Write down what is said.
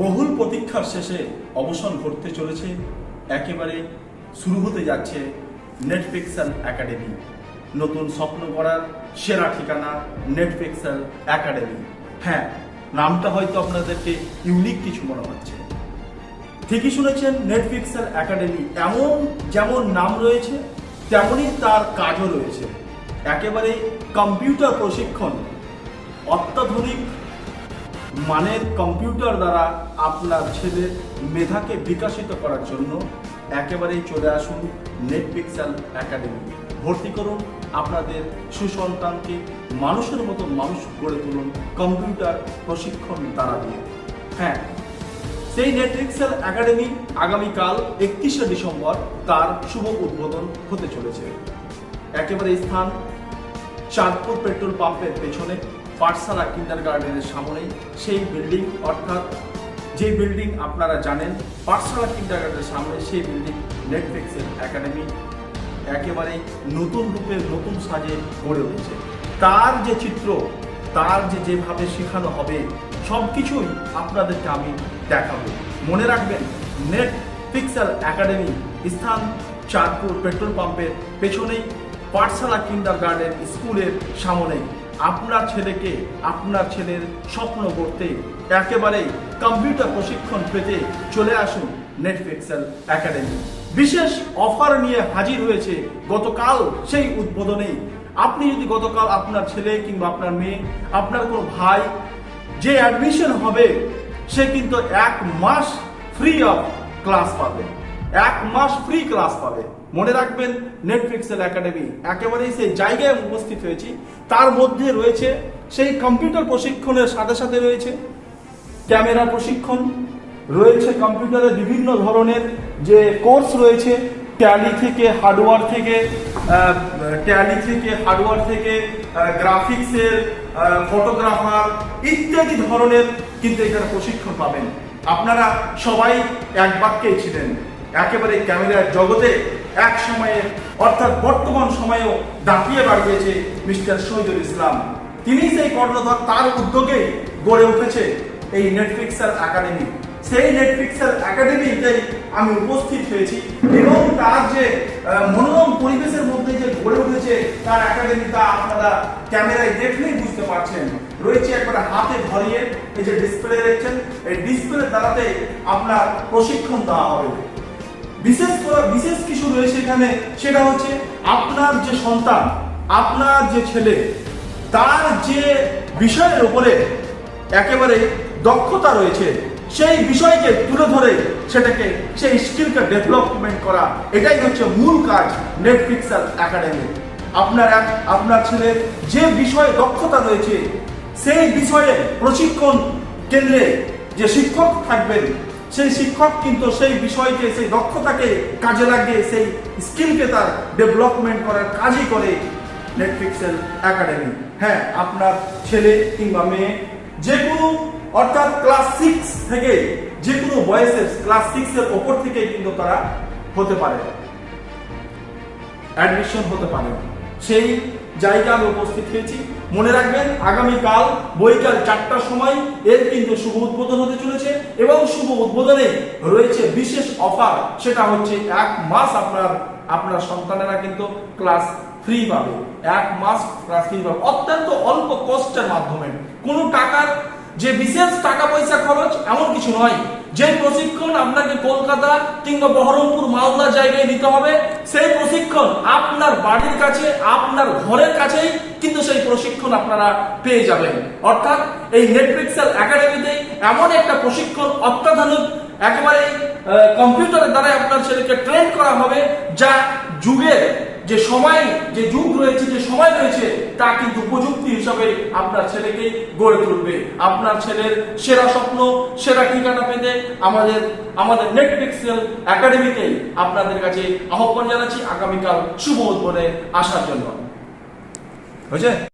বহুল প্রতীক্ষার শেষে অবসান ঘটতে চলেছে, একেবারে শুরু হতে যাচ্ছে নেটফিক্সাল একাডেমি নতুন স্বপ্ন করার সেরা ঠিকানা নেটফিক্সাল একাডেমি হ্যাঁ নামটা হয়তো আপনাদেরকে ইউনিক কিছু মনে হচ্ছে। ঠিকই শুনেছেন নেটফ্লিক্সের একাডেমি এমন যেমন নাম রয়েছে, তেমনই তার কাজও রয়েছে। একেবারে কম্পিউটার প্রশিক্ষণ, অত্যাধুনিক মানের কম্পিউটার দ্বারা আপনার ছেলের মেধাকে বিকাশিত করার জন্য একেবারেই চলে আসুন নেটফ্লিক্সাল একাডেমি ভর্তি করুন, আপনাদের সুসন্তানকে মানুষের মতো মানুষ গড়ে তুলুন কম্পিউটার প্রশিক্ষণ দ্বারা দিয়ে। হ্যাঁ সেই নেটফ্লিক্সের একাডেমি আগামীকাল একত্রিশে ডিসেম্বর তার শুভ উদ্বোধন হতে চলেছে। একেবারে স্থান চাঁদপুর পেট্রোল পাম্পের পেছনে। পাঠশালা কিন্ডার গার্ডেনের সামনেই সেই বিল্ডিং অর্থাৎ যে বিল্ডিং আপনারা জানেন, পাঠশালা কিন্ডার গার্ডেনের সামনে সেই বিল্ডিং নেটফ্লিক্সের একাডেমি একেবারে নতুন রূপে, নতুন সাজে গড়ে উঠেছে। তার যে চিত্র, তার যে যেভাবে শেখানো হবে সব কিছুই আপনাদেরকে আমি দেখাবো। মনে রাখবেন নেট পিক্সেল একাডেমি স্থান চাঁদপুর পেট্রোল পাম্পের পেছনেই পাঠশালা কিন্ডার গার্ডেন স্কুলের সামনে আপনার ছেলেকে আপনার ছেলের স্বপ্ন করতে একেবারেই কম্পিউটার প্রশিক্ষণ পেতে চলে আসুন নেটফ্লিক্সেল একাডেমি বিশেষ অফার নিয়ে হাজির হয়েছে গতকাল সেই উদ্বোধনে। আপনি যদি গতকাল আপনার ছেলে কিংবা আপনার মেয়ে, আপনার কোনো ভাই যে অ্যাডমিশন হবে, সে কিন্তু এক মাস ফ্রি অফ ক্লাস পাবে। এক মাস ফ্রি ক্লাস পাবে। মনে রাখবেন নেটফ্লিক্সের একাডেমি একেবারেই সেই জায়গায় উপস্থিত হয়েছি। তার মধ্যে রয়েছে সেই কম্পিউটার প্রশিক্ষণের সাথে সাথে রয়েছে ক্যামেরা প্রশিক্ষণ, রয়েছে কম্পিউটারের বিভিন্ন ধরনের যে কোর্স রয়েছে ট্যালি থেকে হার্ডওয়্যার থেকে ট্যালি থেকে হার্ডওয়্যার থেকে গ্রাফিক্সের ফটোগ্রাফার ইত্যাদি ধরনের কিন্তু এখানে প্রশিক্ষণ পাবেন। আপনারা সবাই এক বাক্যেই ছিলেন। একেবারে ক্যামেরার জগতে এক সময়ে, অর্থাৎ বর্তমান সময়েও দাপিয়ে বাড়িয়েছে মিস্টার শহীদুল ইসলাম। তিনি সেই কর্ণধার, তার উদ্যোগে গড়ে উঠেছে এই নেটফ্লিক্সের একাডেমি। সেই নেটফ্লিক্সের একাডেমিতে আমি উপস্থিত হয়েছি এবং তার যে মনোরম পরিবেশের মধ্যে যে গড়ে উঠেছে তার একাডেমি তা আপনারা ক্যামেরায় দেখলেই বুঝতে পারছেন। রয়েছে একবার হাতে ধরিয়ে, এই যে ডিসপ্লে দেখছেন এই ডিসপ্লে দ্বারাতে আপনার প্রশিক্ষণ দেওয়া হবে। বিশেষ করে বিশেষ কিছু রয়েছে এখানে সেটা হচ্ছে আপনার যে সন্তান, আপনার যে ছেলে, তার যে বিষয়ের উপরে একেবারে দক্ষতা রয়েছে, সেই বিষয়কে তুলে ধরে সেটাকে, সেই স্কিলকে ডেভেলপমেন্ট করা, এটাই হচ্ছে মূল কাজ নেটফ্লিক্সাল একাডেমি আপনার এক, আপনার ছেলের যে বিষয়ে দক্ষতা রয়েছে, সেই বিষয়ে প্রশিক্ষণ কেন্দ্রে যে শিক্ষক থাকবেন সেই শিক্ষক কিন্তু সেই বিষয়কে, সেই দক্ষতাকে কাজে লাগিয়ে, সেই স্কিলকে তার ডেভেলপমেন্ট করার কাজই করে নেটফ্লিক্সের একাডেমি হ্যাঁ আপনার ছেলে কিংবা মেয়ে, যে কোনো, অর্থাৎ ক্লাস সিক্স থেকে যে কোনো বয়সের ক্লাস সিক্সের ওপর থেকে কিন্তু তারা হতে পারে। অ্যাডমিশন হতে পারে। সেই জায়গায় আমি উপস্থিত হয়েছি। মনে রাখবেন, আগামীকাল বৈকাল চারটার সময় এর কিন্তু শুভ উদ্বোধন হতে চলেছে এবং শুভ উদ্বোধনে রয়েছে বিশেষ অফার সেটা হচ্ছে এক মাস আপনার আপনার সন্তানেরা কিন্তু ক্লাস ফ্রি পাবে। এক মাস ক্লাস ফ্রি পাবে। অত্যন্ত অল্প কষ্টের মাধ্যমে। কোনো টাকার যে বিশেষ টাকা পয়সা খরচ এমন কিছু নয়। যে প্রশিক্ষণ আপনাকে কলকাতা কিংবা বহরমপুর মালদা জায়গায় নিতে হবে, সেই প্রশিক্ষণ আপনার বাড়ির কাছে, আপনার ঘরের কাছেই কিন্তু সেই প্রশিক্ষণ আপনারা পেয়ে যাবেন। অর্থাৎ এই নেটফ্লিক্সের একাডেমিতে এমন একটা প্রশিক্ষণ অত্যাধুনিক একেবারে কম্পিউটারের দ্বারা আপনার ছেলেকে ট্রেন করা হবে, যা যুগের যে সময়, যে যুগ রয়েছে, যে সময় রয়েছে, তা কিন্তু প্রযুক্তি হিসাবে আপনার ছেলেকে গড়ে তুলবে। আপনার ছেলের সেরা স্বপ্ন, সেরা ঠিকানা পেতে আমাদের আমাদের নেটফ্লিক্সেল একাডেমিতে আপনাদের কাছে আহ্বান জানাচ্ছি। আগামীকাল শুভ উদ্বোধনে আসার জন্য। হয়েছে?